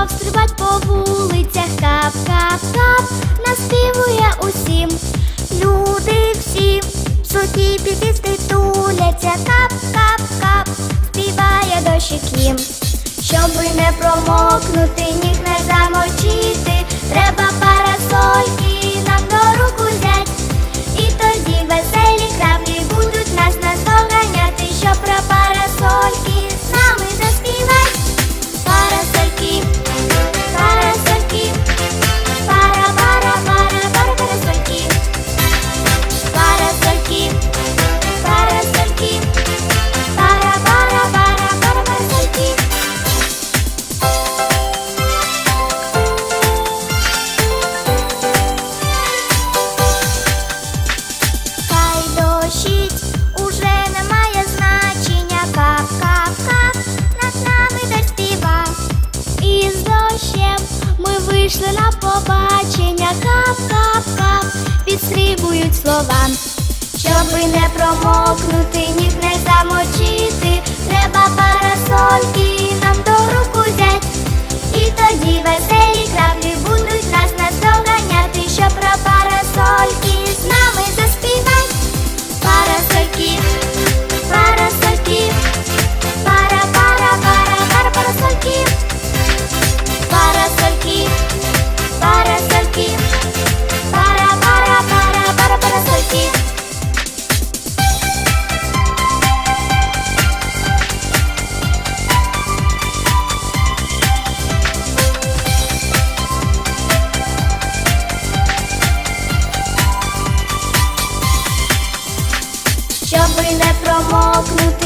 пішов стрибать по вулицях, кап-кап-кап, наспівує усім. Люди всі суті підісти туляться, кап-кап-кап, співає дощик їм. Щоби не промокнути, ніг не замочити, треба парасольки пішли на побачення, кап-кап-кап, підстрибують слова, щоби не промокнути, ніг не замовити. щоби не промокнути.